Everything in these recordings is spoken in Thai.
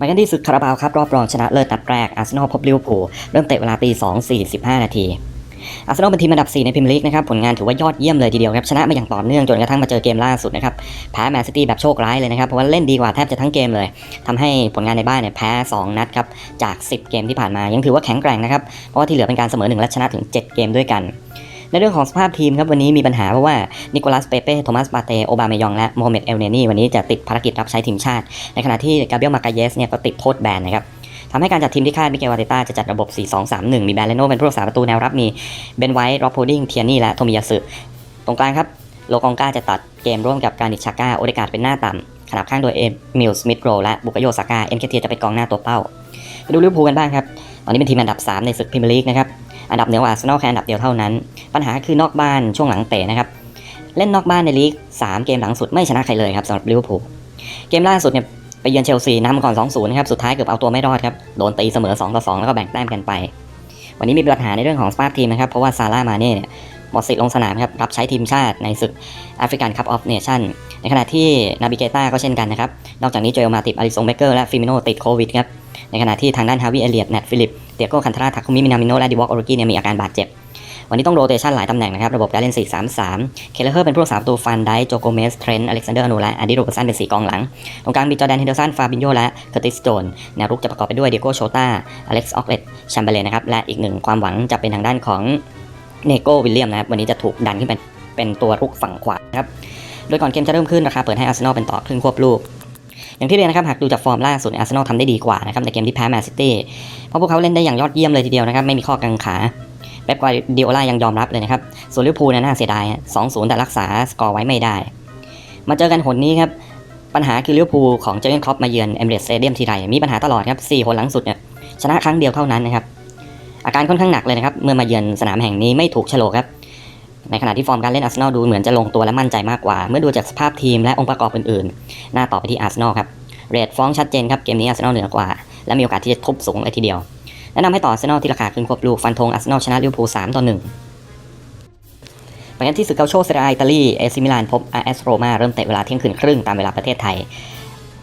มากันที่ศึกคาราบาวครับรอบรองชนะเลิศนัดแรกอาร์เซนอลพบลิเวอร์พูลเริ่มเตะเวลาตี2 45 นาทีอาร์เซนอลเป็นทีมอันดับ 4 ในพรีเมียร์ลีกนะครับผลงานถือว่ายอดเยี่ยมเลยทีเดียวครับชนะมาอย่างต่อเนื่องจนกระทั่งมาเจอเกมล่าสุดนะครับแพ้แมนซิตี้แบบโชคร้ายเลยนะครับเพราะว่าเล่นดีกว่าแทบจะทั้งเกมเลยทำให้ผลงานในบ้านเนี่ยแพ้ 2 นัดครับจาก 10 เกมที่ผ่านมายังถือว่าแข็งแกร่งนะครับเพราะว่าที่เหลือเป็นการเสมอหนึ่งและชนะถึง 7 เกมด้วยกัน ในเรื่องของสภาพทีมครับวันนี้มีปัญหาเพราะว่านิโคลัสเปเป้โทมัสปาเตโอบาเมยองและโมฮัมเหม็ดเอลเนนี่วันนี้จะติดภารกิจรับใช้ทีมชาติ ในขณะที่กาเบรียลมาการเยสเนี่ยก็ติดโทษแบนนะครับทำให้การจัดทีมที่คาดมิเกลวาเตต้าจะจัดระบบ 4-2-3-1 มีแบรเลโนเป็นผู้รักษาประตูแนวรับมีเบนไวท์ร็อบโพดิงเทียนี่และโทมิยาสึตรงกลางครับโลกองกาจะตัดเกมร่วมกับการิชาก้าโอเดกาดเป็นหน้าต่ำขนาบข้างโดยเอมิลสมิธโรและบุกโยซาก้าเอ็นเคเทียจะเป็นกองหน้าตัวเป้าไปดูลิเวอร์พูลกันบ้างครับ ตอนนี้เป็นทีมอันดับ 3 ในศึกพรีเมียร์ลีกนะครับ อันดับเหนือกว่าอาร์เซนอลแค่อันดับเดียวเท่านั้น ปัญหาคือนอกบ้านช่วงหลังเตะนะครับ เล่นนอกบ้านในลีก 3 เกมหลังสุดไม่ชนะใครเลยครับสำหรับลิเวอร์พูลเกมล่าสุดเนี่ยไปเยือนเชลซีนำก่อน 2-0นะครับสุดท้ายเกือบเอาตัวไม่รอดครับโดนตีเสมอ2-2แล้วก็แบ่งแต้มกันไป วันนี้มีปัญหาในเรื่องของสภาพทีมนะครับเพราะว่าซาร่ามาเน่เนี่ยหมดสิทธิ์ลงสนามครับรับใช้ทีมชาติในศึกแอฟริกันคัพออฟเนชั่นในขณะที่นาบิเกต้าก็เช่นกันนะครับนอกจากนี้โจอลมาติดอาริซงเบเกอร์และฟิมิโนติดโควิดครับ ในขณะที่ทางด้านฮาวิเอเลียตแนทฟิลิปเตียโก้คันทราทักคุมิมินามิโนและดิวอกโอรุกิเนี่ยมีอาการบาดเจ็บ วันนี้ต้องโรเตชันหลายตำแหน่งนะครับ ระบบการเล่น 4-3-3 เคเลเฮอร์เป็นผู้รักษาประตูฟันไดโจโกเมส เทรนต์อเล็กซานเดอร์อโนและอดิโรเบสันเป็น4กองหลัง ตรงกลางมีจอแดนเฮนเดอร์สัน ฟาบินโยและเคอร์ติสโจนแนวรุกจะประกอบไปด้วยเดียโก้โชตาอเล็กซ์ออกเลตแชมเบเลนนะครับ และอีกหนึ่งความหวังจะเป็นทางด้านของเนโกวิลเลียมนะครับ วันนี้จะถูกดันขึ้นเป็นเป็นตัวรุกฝั่งขวานะครับ โดยก่อนเกมจะเริ่มขึ้นราคาเปิดให้อาร์เซนอลเป็นต่อครึ่งควบลูก อย่างที่เรียนนะครับหากดูจากฟอร์มล่าสุดอาร์เซนอลทำได้ดีกว่านะครับในเกมที่แพ้แมนซิตี้เพราะพวกเขาเล่นได้อย่างยอดเยี่ยมเลยทีเดียวนะครับไม่มีข้อกังขาเป๊ปกวาดิโอลายังยอมรับเลยนะครับส่วนลิเวอร์พูลน่าเสียดายฮะ2-0 แต่รักษาสกอร์ไว้ไม่ได้ มาเจอกันหนนี้ครับปัญหาคือลิเวอร์พูลของเจอร์เกนคล็อปมาเยือนเอมิเรตสเตเดียมทีไรมีปัญหาตลอดครับ4คนหลังสุดเนี่ยชนะครั้งเดียวเท่านั้นนะครับอาการค่อนข้างหนักเลยนะครับเมื่อมาเยือนสนามแห่งนี้ไม่ถูกฉลกครับ ในขณะที่ฟอร์มการเล่นอาร์เซนอลดูเหมือนจะลงตัวและมั่นใจมากกว่า เมื่อดูจากสภาพทีมและองค์ประกอบอื่นๆ หน้าต่อไปที่อาร์เซนอลครับเรทฟ้องชัดเจนครับเกมนี้อาร์เซนอลเหนือกว่า และมีโอกาสที่จะทุบสูงเลยทีเดียวแนะนำให้ต่ออาร์เซนอลที่ราคาครึ่งควบลูกฟันธงอาร์เซนอลชนะลิเวอร์พูล3ต่อ1ไปกันที่ศึกเกาโชเซเรียอิตาลีเอซิมิลานพบอาร์เอสโรมาเริ่มเตะเวลาเที่ยงคืนครึ่งตามเวลาประเทศไทย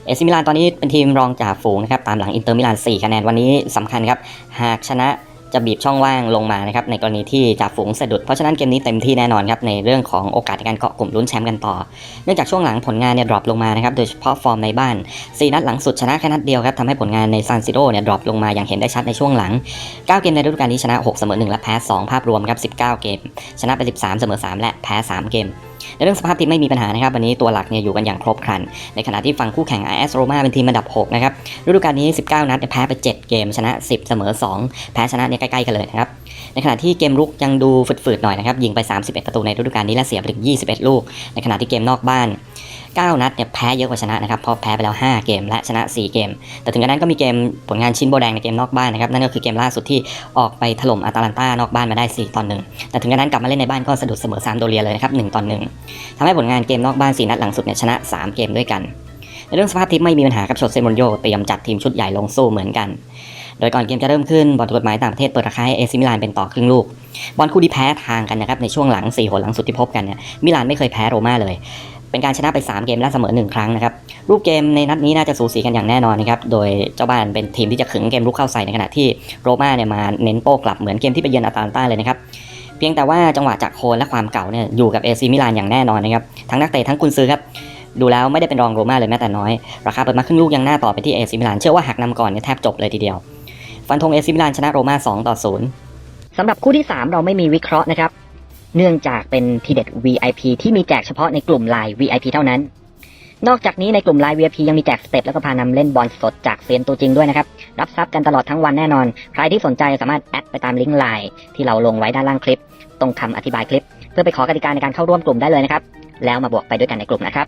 เอซิมิลานตอนนี้เป็นทีมรองจ่าฝูงนะครับตามหลังอินเตอร์มิลาน4คะแนนวันนี้สำคัญครับหากชนะ จะบีบช่องว่างลงมานะครับในกรณีที่จ่าฝูงสะดุด เพราะฉะนั้นเกมนี้เต็มที่แน่นอนครับในเรื่องของโอกาสในการเกาะกลุ่มลุ้นแชมป์กันต่อ เนื่องจากช่วงหลังผลงานเนี่ยดรอปลงมานะครับโดยเฉพาะฟอร์มในบ้าน 4 นัดหลังสุดชนะแค่นัดเดียวครับทำให้ผลงานในซานซิโร่เนี่ยดรอปลงมาอย่างเห็นได้ชัดในช่วงหลัง 9 เกมในฤดูกาลนี้ชนะ 6 เสมอ 1 และแพ้ 2 ภาพรวมครับ19 เกม ชนะไป 13 เสมอ 3 และแพ้ 3 เกม ในเรื่องสภาพทีมไม่มีปัญหานะครับวันนี้ตัวหลักเนี่ยอยู่กันอย่างครบครัน ในขณะที่ฝั่งคู่แข่ง IS Roma เป็นทีมอันดับ 6 นะครับฤดูกาลนี้ 19 นัดแพ้ไป 7 เกมชนะ 10 เสมอ 2 แพ้ชนะเนี่ยใกล้ๆกันเลยนะครับ ในขณะที่เกมรุกยังดูฝืดๆหน่อยนะครับยิงไป 31 ประตูในฤดูกาลนี้และเสียไปถึง 21 ลูก ในขณะที่เกมนอกบ้าน 9 นัดเนี่ยแพ้เยอะกว่าชนะนะครับเพราะแพ้ไปแล้ว 5 เกมและชนะ 4 เกม แต่ถึงกระนั้นก็มีเกมผลงานชิ้นโบแดงในเกมนอกบ้านนะครับนั่นก็คือเกมล่าสุดที่ออกไปถล่มอาตาลันตานอกบ้านมาได้ 4 ต่อ1แต่ถึงกระนั้นกลับมาเล่นในบ้านก็สะดุดเสมอซามโดเรียเลยนะครับ1ต่อ1ทำให้ผลงานเกมนอกบ้าน4นัดหลังสุดเนี่ยชนะ 3 เกมด้วยกันในเรื่องสภาพทีมไม่มีปัญหากับโชเซมอนโยเตรียมจัดทีมชุดใหญ่ลงสู้เหมือนกัน ดยก่อนเกมจะเริ่มขึ้นบอลกฎหมายต่างประเทศเปิดราคาให้เอซิมิลานเป็นต่อครึ่งลูก บอลคู่ที่แพ้ทางกันนะครับในช่วงหลัง4หนหลังสุดที่พบกันเนี่ยมิลานไม่เคยแพ้โรม่าเลย เป็นการชนะไป 3 เกมและเสมอ 1 ครั้งนะครับรูปเกมในนัดนี้น่าจะสูสีกันอย่างแน่นอนนะครับโดยเจ้าบ้านเป็นทีมที่จะขึงเกมรุกเข้าใส่ในขณะที่โรม่าเนี่ยมาเน้นโต้กลับเหมือนเกมที่ไปเยือนอาตาลันตาเลยนะครับเพียงแต่ว่าจังหวะจากโคนและความเก่าเนี่ยอยู่กับเอซิมิลานอย่างแน่นอนนะครับทั้งนักเตะทั้งกุนซือครับดูแล้วไม่ได้เป็นรองโรม่าเลยแม้แต่น้อย ราคาเปิดมาครึ่งลูกยังหน้าต่อไปที่เอซิมิลานเชื่อว่าหากนำก่อนเนี่ยแทบจบเลยทีเดียว ฟันธงเอซิมิลานชนะโรม่า2ต่อ0สำหรับคู่ที่ 3 เราไม่มีวิเคราะห์นะครับ เนื่องจากเป็นทีเด็ด VIP ที่มีแจกเฉพาะในกลุ่มไลน์ VIP เท่านั้น นอกจากนี้ในกลุ่มไลน์ VIP ยังมีแจกสเต็ปแล้วก็พานำเล่นบอลสดจากเซียนตัวจริงด้วยนะครับ รับทรัพย์กันตลอดทั้งวันแน่นอน ใครที่สนใจสามารถแอดไปตามลิงก์ไลน์ที่เราลงไว้ด้านล่างคลิป ตรงคำอธิบายคลิป เพื่อไปขอกติกาในการเข้าร่วมกลุ่มได้เลยนะครับ แล้วมาบวกไปด้วยกันในกลุ่มนะครับ